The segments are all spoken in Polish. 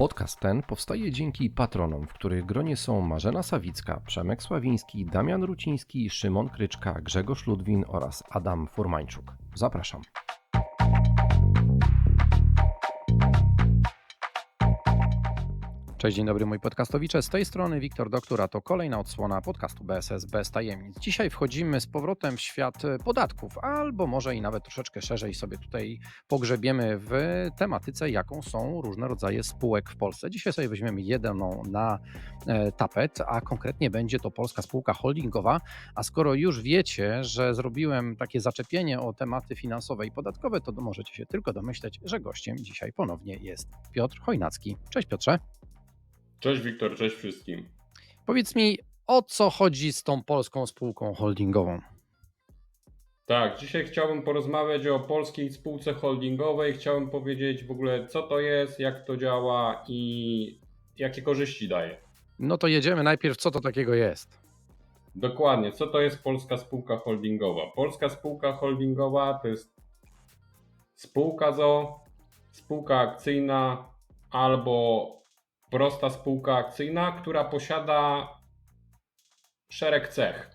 Podcast ten powstaje dzięki patronom, w których gronie są Marzena Sawicka, Przemek Sławiński, Damian Ruciński, Szymon Kryczka, Grzegorz Ludwin oraz Adam Furmańczuk. Zapraszam. Cześć, dzień dobry moi podcastowicze. Z tej strony Wiktor Doktor, a to kolejna odsłona podcastu BSS bez tajemnic. Dzisiaj wchodzimy z powrotem w świat podatków, albo może i nawet troszeczkę szerzej sobie tutaj pogrzebiemy w tematyce, jaką są różne rodzaje spółek w Polsce. Dzisiaj sobie weźmiemy jedną na e, tapet, a konkretnie będzie to polska spółka holdingowa. A skoro już wiecie, że zrobiłem takie zaczepienie o tematy finansowe i podatkowe, to możecie się tylko domyśleć, że gościem dzisiaj ponownie jest Piotr Chojnacki. Cześć Piotrze. Cześć Wiktor, cześć wszystkim. Powiedz mi, o co chodzi z tą polską spółką holdingową? Tak, dzisiaj chciałbym porozmawiać o polskiej spółce holdingowej. Chciałbym powiedzieć w ogóle, co to jest, jak to działa i jakie korzyści daje. No to jedziemy najpierw, co to takiego jest. Dokładnie, co to jest polska spółka holdingowa? Polska spółka holdingowa to jest spółka ZO, spółka akcyjna albo prosta spółka akcyjna, która posiada szereg cech.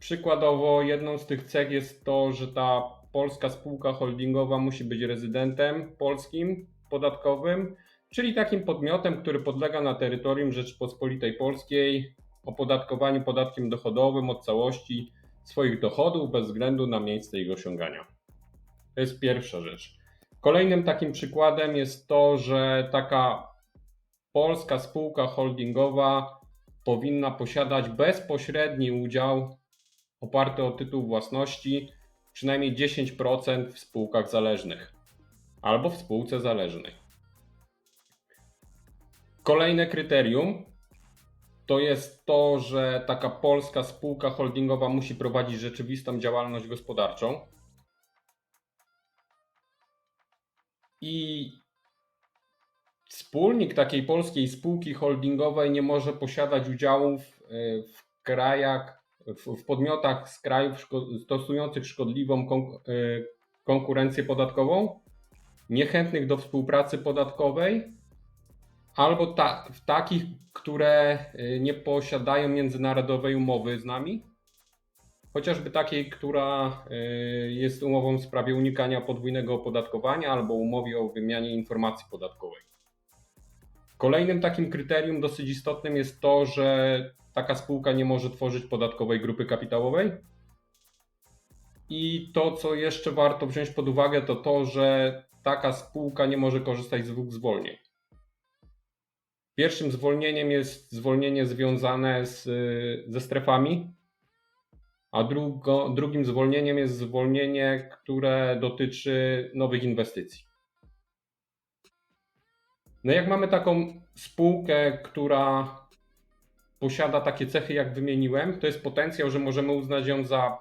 Przykładowo, jedną z tych cech jest to, że ta polska spółka holdingowa musi być rezydentem polskim, podatkowym, czyli takim podmiotem, który podlega na terytorium Rzeczypospolitej Polskiej opodatkowaniu podatkiem dochodowym od całości swoich dochodów bez względu na miejsce ich osiągania. To jest pierwsza rzecz. Kolejnym takim przykładem jest to, że taka polska spółka holdingowa powinna posiadać bezpośredni udział oparty o tytuł własności przynajmniej 10% w spółkach zależnych albo w spółce zależnej. Kolejne kryterium to jest to, że taka polska spółka holdingowa musi prowadzić rzeczywistą działalność gospodarczą. I Wspólnik takiej polskiej spółki holdingowej nie może posiadać udziałów e, w krajach, w, podmiotach z krajów stosujących szkodliwą e, konkurencję podatkową, niechętnych do współpracy podatkowej, albo ta, w takich, które e, nie posiadają międzynarodowej umowy z nami, chociażby takiej, która jest umową w sprawie unikania podwójnego opodatkowania albo umowie o wymianie informacji podatkowej. Kolejnym takim kryterium dosyć istotnym jest to, że taka spółka nie może tworzyć podatkowej grupy kapitałowej. I to, co jeszcze warto wziąć pod uwagę, to to, że taka spółka nie może korzystać z dwóch zwolnień. Pierwszym zwolnieniem jest zwolnienie związane z, ze strefami, a drugo, drugim zwolnieniem jest zwolnienie, które dotyczy nowych inwestycji. No jak mamy taką spółkę, która posiada takie cechy, jak wymieniłem, to jest potencjał, że możemy uznać ją za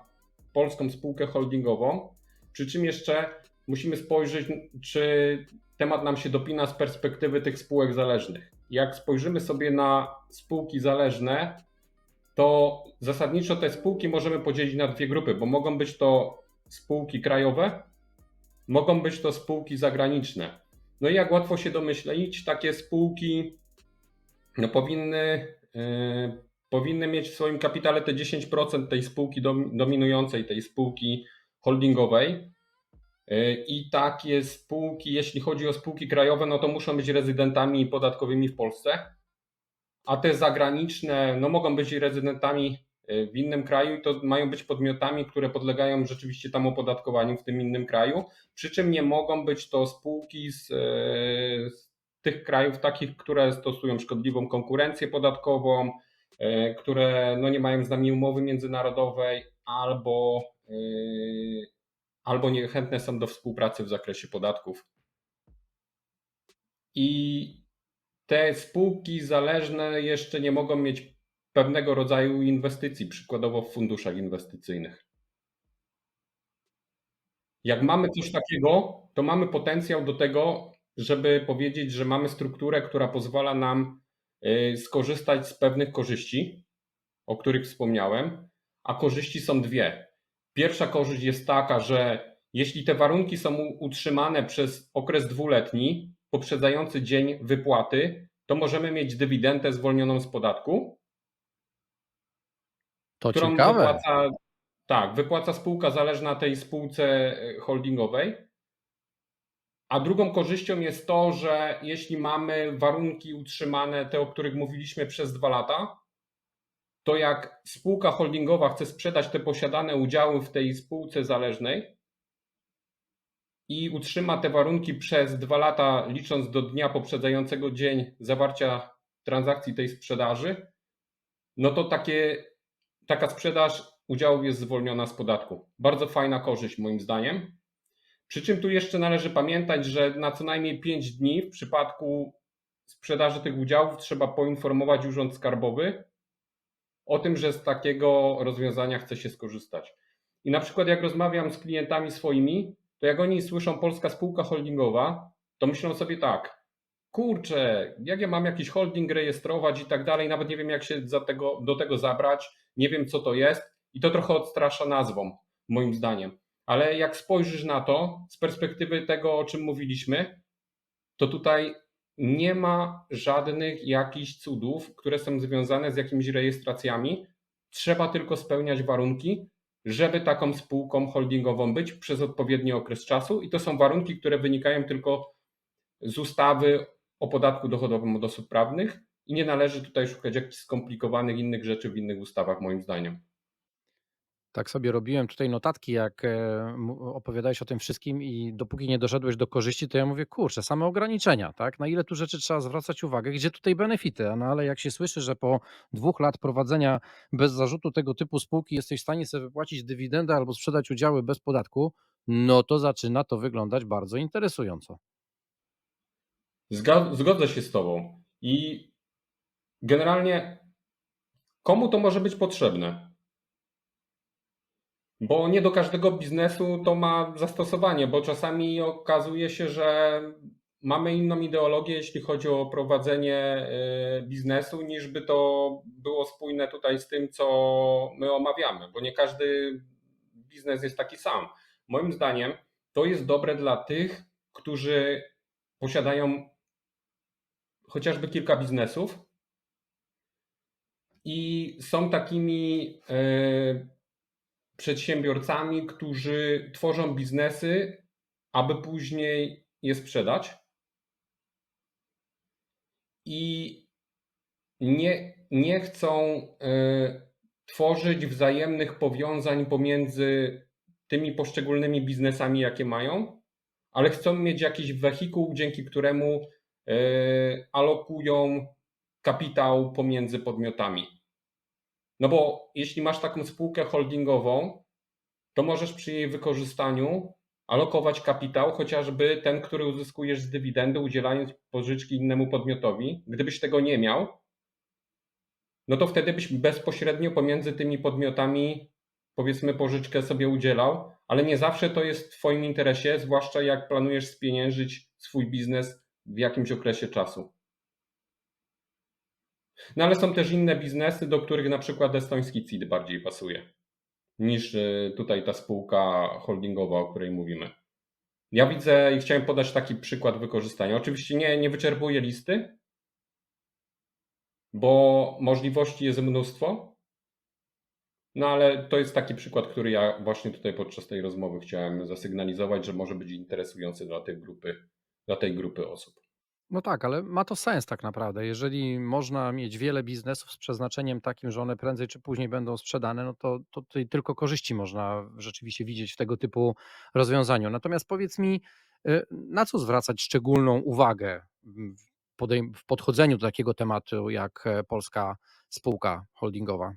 polską spółkę holdingową. Przy czym jeszcze musimy spojrzeć, czy temat nam się dopina z perspektywy tych spółek zależnych. Jak spojrzymy sobie na spółki zależne, to zasadniczo te spółki możemy podzielić na dwie grupy, bo mogą być to spółki krajowe, mogą być to spółki zagraniczne. No i jak łatwo się domyśleć, takie spółki no, powinny, yy, powinny mieć w swoim kapitale te 10% tej spółki dominującej, tej spółki holdingowej. Yy, I takie spółki, jeśli chodzi o spółki krajowe, no to muszą być rezydentami podatkowymi w Polsce, a te zagraniczne no mogą być rezydentami w innym kraju i to mają być podmiotami, które podlegają rzeczywiście tam opodatkowaniu w tym innym kraju, przy czym nie mogą być to spółki z, e, z tych krajów takich, które stosują szkodliwą konkurencję podatkową, e, które no nie mają z nami umowy międzynarodowej albo, e, albo niechętne są do współpracy w zakresie podatków. I te spółki zależne jeszcze nie mogą mieć pewnego rodzaju inwestycji, przykładowo w funduszach inwestycyjnych. Jak mamy coś takiego, to mamy potencjał do tego, żeby powiedzieć, że mamy strukturę, która pozwala nam y, skorzystać z pewnych korzyści, o których wspomniałem, a korzyści są dwie. Pierwsza korzyść jest taka, że jeśli te warunki są utrzymane przez okres dwuletni, poprzedzający dzień wypłaty, to możemy mieć dywidendę zwolnioną z podatku, To którą ciekawe. wypłaca, tak, wypłaca spółka zależna tej spółce e, holdingowej. A drugą korzyścią jest to, że jeśli mamy warunki utrzymane, te o których mówiliśmy przez dwa lata, to jak spółka holdingowa chce sprzedać te posiadane udziały w tej spółce zależnej i utrzyma te warunki przez dwa lata, licząc do dnia poprzedzającego dzień zawarcia transakcji tej sprzedaży, no to takie, taka sprzedaż udziałów jest zwolniona z podatku. Bardzo fajna korzyść moim zdaniem. Przy czym tu jeszcze należy pamiętać, że na co najmniej 5 dni w przypadku sprzedaży tych udziałów trzeba poinformować Urząd Skarbowy o tym, że z takiego rozwiązania chce się skorzystać. I na przykład jak rozmawiam z klientami swoimi, to jak oni słyszą polska spółka holdingowa, to myślą sobie tak, kurczę, jak ja mam jakiś holding rejestrować i tak dalej, nawet nie wiem jak się za tego, do tego zabrać, nie wiem co to jest i to trochę odstrasza nazwą, moim zdaniem. Ale jak spojrzysz na to z perspektywy tego, o czym mówiliśmy, to tutaj nie ma żadnych jakichś cudów, które są związane z jakimiś rejestracjami. Trzeba tylko spełniać warunki, żeby taką spółką holdingową być przez odpowiedni okres czasu. I to są warunki, które wynikają tylko z ustawy o podatku dochodowym od osób prawnych i nie należy tutaj szukać jakichś skomplikowanych innych rzeczy w innych ustawach, moim zdaniem. Tak sobie robiłem tutaj notatki, jak e, opowiadałeś o tym wszystkim i dopóki nie doszedłeś do korzyści, to ja mówię, kurczę, same ograniczenia, tak? Na ile tu rzeczy trzeba zwracać uwagę, gdzie tutaj benefity? No ale jak się słyszy, że po dwóch lat prowadzenia bez zarzutu tego typu spółki jesteś w stanie sobie wypłacić dywidendę albo sprzedać udziały bez podatku, no to zaczyna to wyglądać bardzo interesująco. Zgodzę się z Tobą. I generalnie komu to może być potrzebne? Bo nie do każdego biznesu to ma zastosowanie, bo czasami okazuje się, że mamy inną ideologię, jeśli chodzi o prowadzenie y, biznesu, niż by to było spójne tutaj z tym, co my omawiamy, bo nie każdy biznes jest taki sam. Moim zdaniem to jest dobre dla tych, którzy posiadają chociażby kilka biznesów i są takimi e, przedsiębiorcami, którzy tworzą biznesy, aby później je sprzedać. I nie, nie chcą e, tworzyć wzajemnych powiązań pomiędzy tymi poszczególnymi biznesami, jakie mają, ale chcą mieć jakiś wehikuł, dzięki któremu e, alokują kapitał pomiędzy podmiotami. No bo jeśli masz taką spółkę holdingową, to możesz przy jej wykorzystaniu alokować kapitał, chociażby ten, który uzyskujesz z dywidendy, udzielając pożyczki innemu podmiotowi. Gdybyś tego nie miał, no to wtedy byś bezpośrednio pomiędzy tymi podmiotami, powiedzmy, pożyczkę sobie udzielał, ale nie zawsze to jest w Twoim interesie, zwłaszcza jak planujesz spieniężyć swój biznes w jakimś okresie czasu. No ale są też inne biznesy, do których na przykład estoński CIT bardziej pasuje niż y, tutaj ta spółka holdingowa, o której mówimy. Ja widzę i chciałem podać taki przykład wykorzystania. Oczywiście nie, nie wyczerpuję listy, bo możliwości jest mnóstwo. No ale to jest taki przykład, który ja właśnie tutaj podczas tej rozmowy chciałem zasygnalizować, że może być interesujący dla tej grupy, dla tej grupy osób. No tak, ale ma to sens tak naprawdę. Jeżeli można mieć wiele biznesów z przeznaczeniem takim, że one prędzej czy później będą sprzedane, no to, to tutaj tylko korzyści można rzeczywiście widzieć w tego typu rozwiązaniu. Natomiast powiedz mi, y, na co zwracać szczególną uwagę w podejm- w podchodzeniu do takiego tematu jak e, polska spółka holdingowa?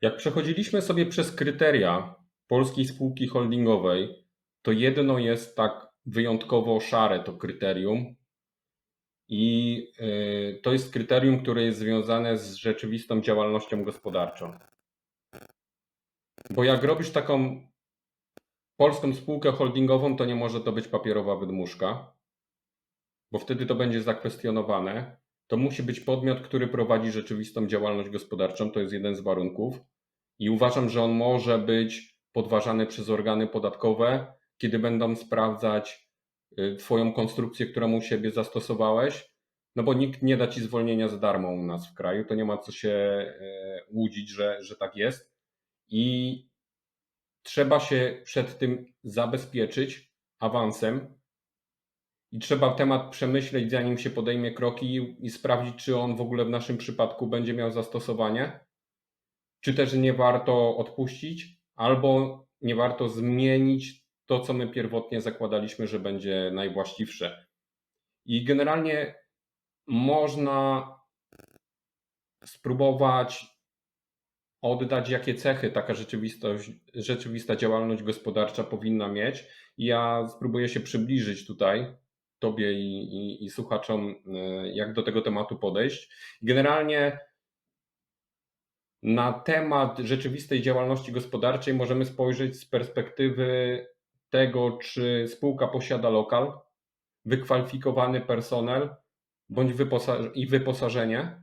Jak przechodziliśmy sobie przez kryteria polskiej spółki holdingowej, to jedno jest tak wyjątkowo szare to kryterium. I y, to jest kryterium, które jest związane z rzeczywistą działalnością gospodarczą. Bo jak robisz taką polską spółkę holdingową, to nie może to być papierowa wydmuszka, bo wtedy to będzie zakwestionowane. To musi być podmiot, który prowadzi rzeczywistą działalność gospodarczą, to jest jeden z warunków. I uważam, że on może być podważany przez organy podatkowe, kiedy będą sprawdzać Twoją konstrukcję, którą u siebie zastosowałeś, no bo nikt nie da Ci zwolnienia za darmo u nas w kraju, to nie ma co się e, łudzić, że, że tak jest. I trzeba się przed tym zabezpieczyć awansem i trzeba temat przemyśleć, zanim się podejmie kroki i, i sprawdzić, czy on w ogóle w naszym przypadku będzie miał zastosowanie, czy też nie warto odpuścić, albo nie warto zmienić to, co my pierwotnie zakładaliśmy, że będzie najwłaściwsze. I generalnie można spróbować oddać, jakie cechy taka rzeczywistość, rzeczywista działalność gospodarcza powinna mieć. I ja spróbuję się przybliżyć tutaj Tobie i, i, i słuchaczom, e, jak do tego tematu podejść. Generalnie na temat rzeczywistej działalności gospodarczej możemy spojrzeć z perspektywy tego, czy spółka posiada lokal, wykwalifikowany personel bądź wyposa- i wyposażenie,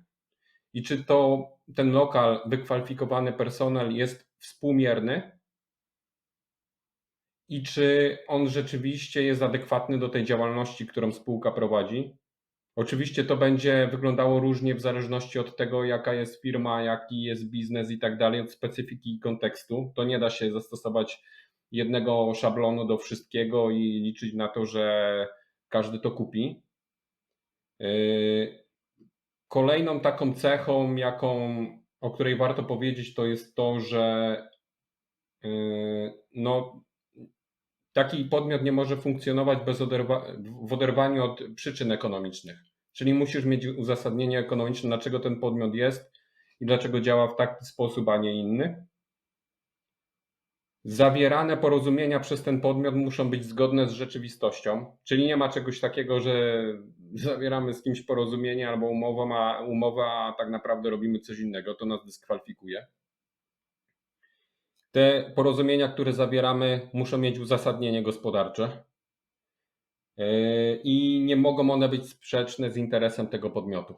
i czy to ten lokal, wykwalifikowany personel jest współmierny i czy on rzeczywiście jest adekwatny do tej działalności, którą spółka prowadzi. Oczywiście to będzie wyglądało różnie w zależności od tego, jaka jest firma, jaki jest biznes i tak dalej, od specyfiki i kontekstu. To nie da się zastosować jednego szablonu do wszystkiego i liczyć na to, że każdy to kupi. Yy, Kolejną taką cechą, jaką, o której warto powiedzieć, to jest to, że yy, no, taki podmiot nie może funkcjonować bez oderwa w oderwaniu od przyczyn ekonomicznych. Czyli musisz mieć uzasadnienie ekonomiczne, dlaczego ten podmiot jest i dlaczego działa w taki sposób, a nie inny. Zawierane porozumienia przez ten podmiot muszą być zgodne z rzeczywistością, czyli nie ma czegoś takiego, że zawieramy z kimś porozumienie albo umowę, a, umowę, a tak naprawdę robimy coś innego, to nas dyskwalifikuje. Te porozumienia, które zawieramy, muszą mieć uzasadnienie gospodarcze yy, i nie mogą one być sprzeczne z interesem tego podmiotu.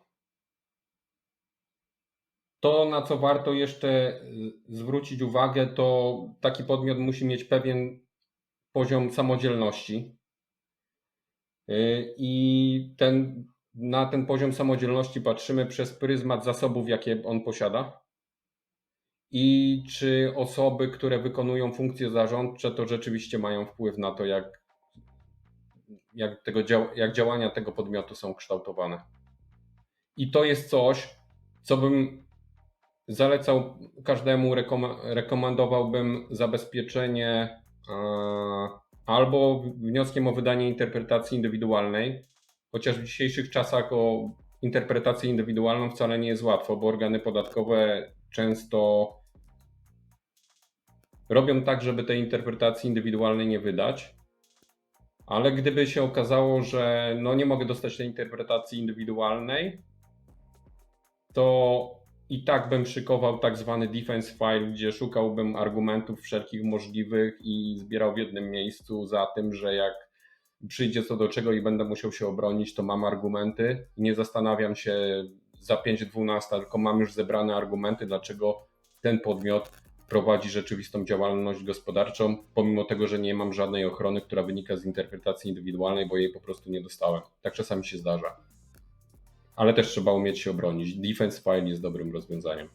To, na co warto jeszcze y, zwrócić uwagę, to taki podmiot musi mieć pewien poziom samodzielności. Y, I ten, na ten poziom samodzielności patrzymy przez pryzmat zasobów, jakie on posiada. I czy osoby, które wykonują funkcje zarządcze, to rzeczywiście mają wpływ na to, jak, jak, tego, jak działania tego podmiotu są kształtowane. I to jest coś, co bym zalecał każdemu, rekomendowałbym zabezpieczenie albo wnioskiem o wydanie interpretacji indywidualnej, chociaż w dzisiejszych czasach o interpretację indywidualną wcale nie jest łatwo, bo organy podatkowe często robią tak, żeby tej interpretacji indywidualnej nie wydać. Ale gdyby się okazało, że no nie mogę dostać tej interpretacji indywidualnej, to i tak bym szykował tak zwany defense file, gdzie szukałbym argumentów wszelkich możliwych i zbierał w jednym miejscu za tym, że jak przyjdzie co do czego i będę musiał się obronić, to mam argumenty nie zastanawiam się za 5-12, tylko mam już zebrane argumenty, dlaczego ten podmiot prowadzi rzeczywistą działalność gospodarczą, pomimo tego, że nie mam żadnej ochrony, która wynika z interpretacji indywidualnej, bo jej po prostu nie dostałem. Tak czasami się zdarza ale też trzeba umieć się obronić. Defense file jest dobrym rozwiązaniem.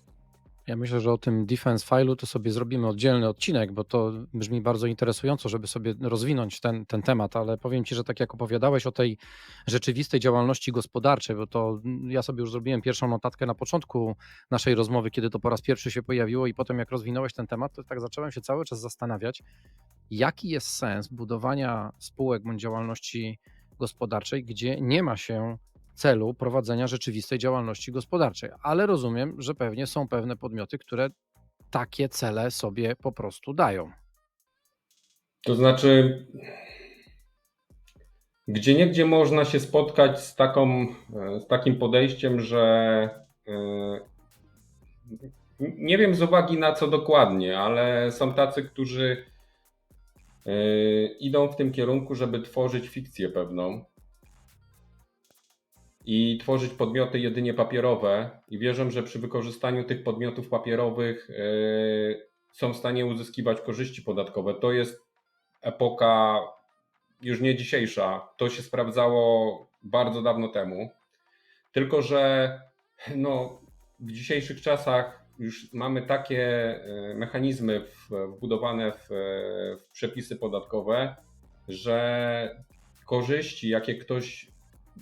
Ja myślę, że o tym defense file'u to sobie zrobimy oddzielny odcinek, bo to brzmi bardzo interesująco, żeby sobie rozwinąć ten, ten temat, ale powiem Ci, że tak jak opowiadałeś o tej rzeczywistej działalności gospodarczej, bo to ja sobie już zrobiłem pierwszą notatkę na początku naszej rozmowy, kiedy to po raz pierwszy się pojawiło i potem jak rozwinąłeś ten temat, to tak zacząłem się cały czas zastanawiać, jaki jest sens budowania spółek bądź działalności gospodarczej, gdzie nie ma się celu prowadzenia rzeczywistej działalności gospodarczej, ale rozumiem, że pewnie są pewne podmioty, które takie cele sobie po prostu dają. To znaczy, gdzie niegdzie można się spotkać z, taką, z takim podejściem, że e, nie wiem z uwagi na co dokładnie, ale są tacy, którzy e, idą w tym kierunku, żeby tworzyć fikcję pewną i tworzyć podmioty jedynie papierowe i wierzę, że przy wykorzystaniu tych podmiotów papierowych yy, są w stanie uzyskiwać korzyści podatkowe. To jest epoka już nie dzisiejsza. To się sprawdzało bardzo dawno temu. Tylko, że no, w dzisiejszych czasach już mamy takie e, mechanizmy wbudowane w, w przepisy podatkowe, że korzyści, jakie ktoś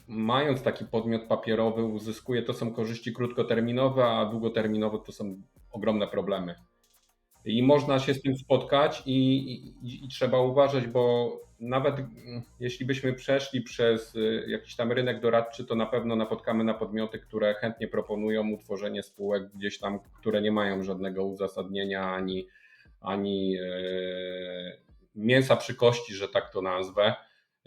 mając taki podmiot papierowy uzyskuje, to są korzyści krótkoterminowe, a długoterminowe to są ogromne problemy. I można się z tym spotkać i, i, i trzeba uważać, bo nawet mm, jeśli byśmy przeszli przez y, jakiś tam rynek doradczy, to na pewno napotkamy na podmioty, które chętnie proponują utworzenie spółek gdzieś tam, które nie mają żadnego uzasadnienia ani, ani e, mięsa przy kości, że tak to nazwę,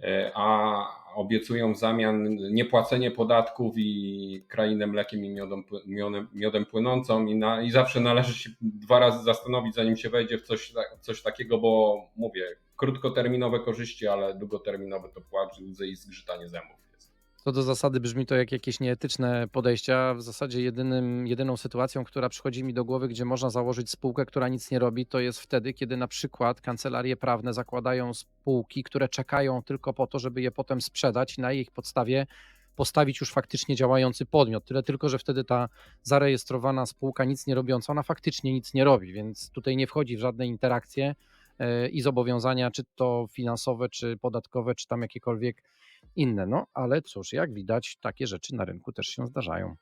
e, a obiecują w zamian niepłacenie podatków i krainę mlekiem i miodem, miodem, miodem płynącą i, na, i zawsze należy się dwa razy zastanowić, zanim się wejdzie w coś, coś takiego, bo mówię, krótkoterminowe korzyści, ale długoterminowe to płacz, łzy i zgrzytanie zębów. Co do zasady brzmi to jak jakieś nieetyczne podejścia. W zasadzie jedynym, jedyną sytuacją, która przychodzi mi do głowy, gdzie można założyć spółkę, która nic nie robi, to jest wtedy, kiedy na przykład kancelarie prawne zakładają spółki, które czekają tylko po to, żeby je potem sprzedać i na ich podstawie postawić już faktycznie działający podmiot. Tyle tylko, że wtedy ta zarejestrowana spółka nic nie robiąca, ona faktycznie nic nie robi, więc tutaj nie wchodzi w żadne interakcje e, i zobowiązania, czy to finansowe, czy podatkowe, czy tam jakiekolwiek inne. No ale cóż, jak widać, takie rzeczy na rynku też się zdarzają.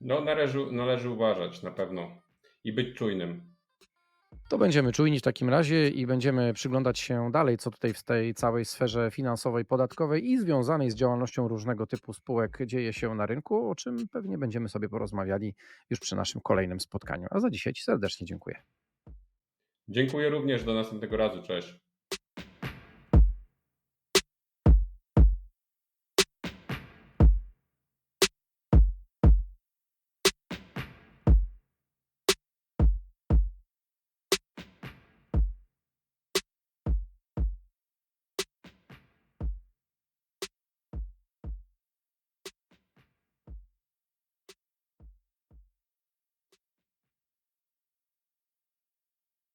No należy, należy uważać na pewno i być czujnym. To będziemy czujni w takim razie i będziemy przyglądać się dalej, co tutaj w tej całej sferze finansowej, podatkowej i związanej z działalnością różnego typu spółek dzieje się na rynku, o czym pewnie będziemy sobie porozmawiali już przy naszym kolejnym spotkaniu. A za dzisiaj Ci serdecznie dziękuję. Dziękuję również, do następnego razu, cześć.